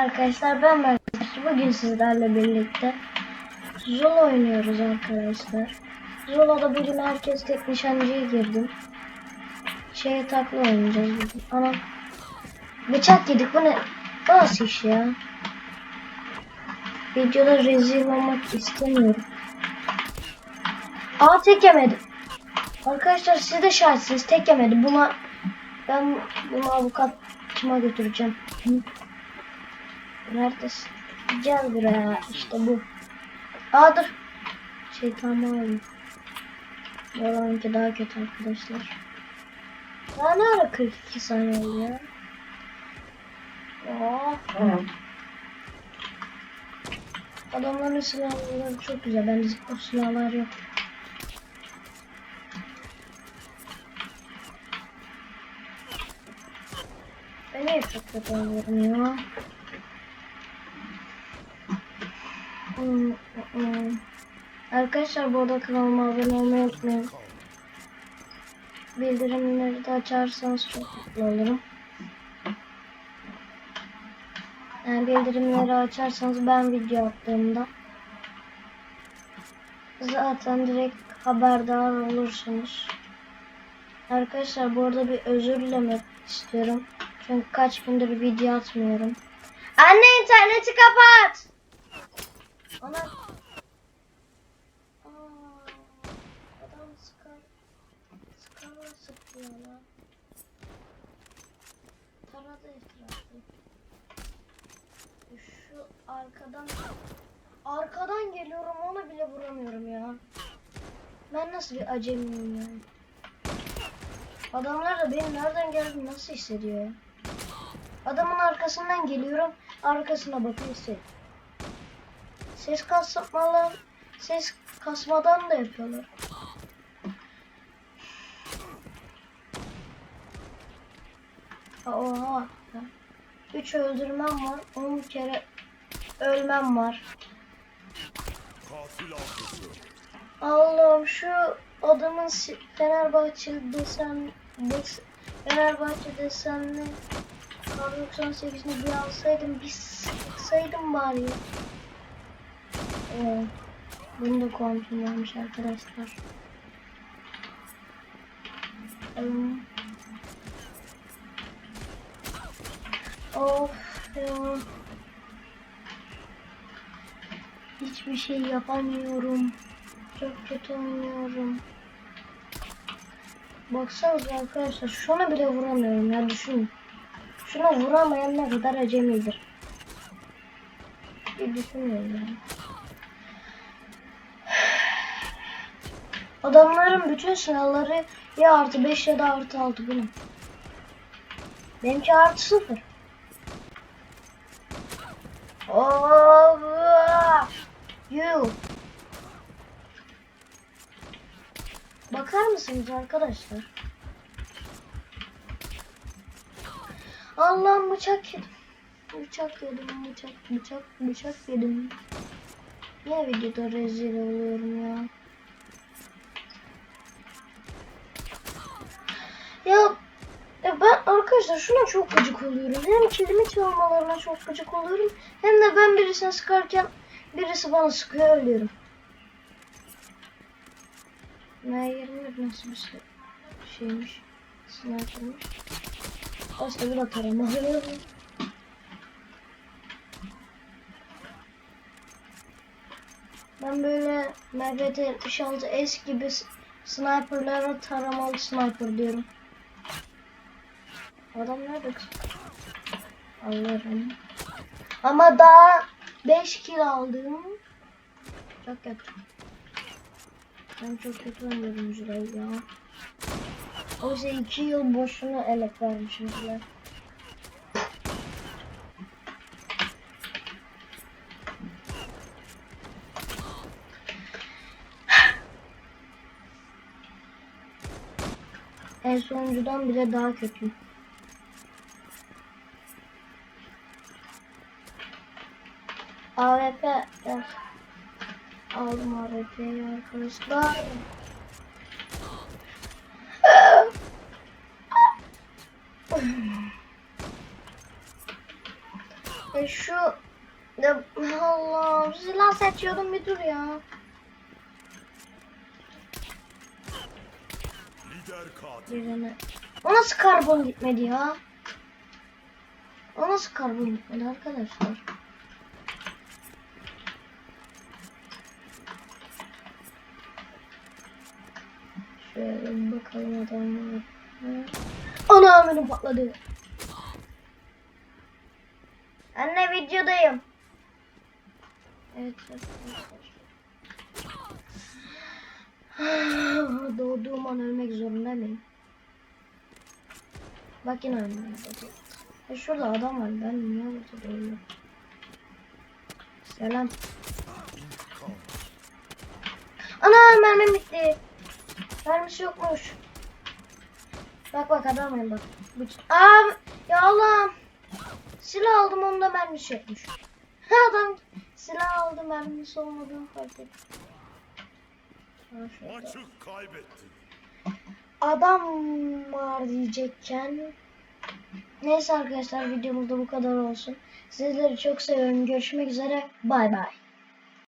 arkadaşlar ben Mert. Bugün sizlerle birlikte Zul oynuyoruz arkadaşlar. Zula'da bugün herkes tek nişancıya girdim. Şeye takla oynayacağız bugün. Ana bıçak yedik bu ne? Nasıl iş ya? Videoda rezil olmak istemiyorum. Aa tek yemedim. Arkadaşlar siz de şahitsiniz tek yemedi. Buna ben bunu avukatıma götüreceğim. Neredesin? Gel buraya. İşte bu. Aa dur. Şeytanı alayım. Yalanki daha kötü arkadaşlar. Daha ne ara 42 saniye oldu ya? Aa. Adamların silahları çok güzel. Bende o silahlar yok. Ben niye çok kötü oynuyorum ya? Arkadaşlar bu arada kanalıma abone olmayı unutmayın. Bildirimleri de açarsanız çok mutlu olurum. Yani bildirimleri açarsanız ben video attığımda zaten direkt haberdar olursunuz. Arkadaşlar bu arada bir özür dilemek istiyorum. Çünkü kaç gündür video atmıyorum. Anne interneti kapat. Ana. Aa, adam sıkar. Sıkarla sıkıyor lan. Taradı etrafı. Şu arkadan arkadan geliyorum onu bile vuramıyorum ya. Ben nasıl bir acemiyim yani. Adamlar da benim nereden geldiğimi nasıl hissediyor ya. Adamın arkasından geliyorum. Arkasına bakıyor hissediyor. Ses kasmadan, ses kasmadan da yapıyorlar. Oha. Üç öldürmem var. On kere ölmem var. Allah'ım şu adamın Fenerbahçe desen des, Fenerbahçe desenli kar 98'ini bir alsaydım bir sıksaydım bari. Evet. Bunu da kontrol varmış arkadaşlar. Hmm. Of ya. Hiçbir şey yapamıyorum. Çok kötü oynuyorum. Baksanıza arkadaşlar şuna bile vuramıyorum ya düşünün. Şuna vuramayan ne kadar acemidir. Bir düşünüyorum yani. Adamların bütün silahları ya artı 5 ya da artı 6 bu ne? Benimki artı 0. Oh, you. Bakar mısınız arkadaşlar? Allah'ım bıçak yedim. Bıçak yedim, bıçak, bıçak, bıçak yedim. Niye videoda rezil oluyorum ya? Ya, ya ben arkadaşlar şuna çok gıcık oluyorum. Hem kilimi çalmalarına çok gıcık oluyorum. Hem de ben birisine sıkarken birisi bana sıkıyor ölüyorum. M21 nasıl bir şey, şeymiş? Sniper'mış. Aslında bir atarım. Ben böyle MGT 76S gibi s- sniperlara taramalı sniper diyorum. Adam nerede? Alırım. Ama daha 5 kill aldım. Çok kötü. Ben çok kötü oynuyorum Jura'yı ya. Oysa 2 yıl boşuna elek vermişim bile. En sonuncudan bile daha kötü. AWP evet. aldım AWP'yi arkadaşlar. E şu ya, Allah silah seçiyordum bir dur ya. Birine. O nasıl karbon gitmedi ya? O nasıl karbon gitmedi arkadaşlar? Şöyle bakalım adamlar. Ana benim patladı. Anne videodayım. Evet. Doğduğum an ölmek zorunda mıyım? Bak yine ölmeye. Ya şurada adam var. Ben niye burada değilim? Selam. Ana mermim bitti. Mermisi yokmuş. Bak bak adam var bak. Aa ya Allah'ım. Silah aldım onda mermisi yokmuş. adam silah aldı mermisi olmadığını fark etti. Ha, şurada. Maçı kaybetti. adam var diyecekken neyse arkadaşlar videomuz da bu kadar olsun. Sizleri çok seviyorum. Görüşmek üzere. Bay bay.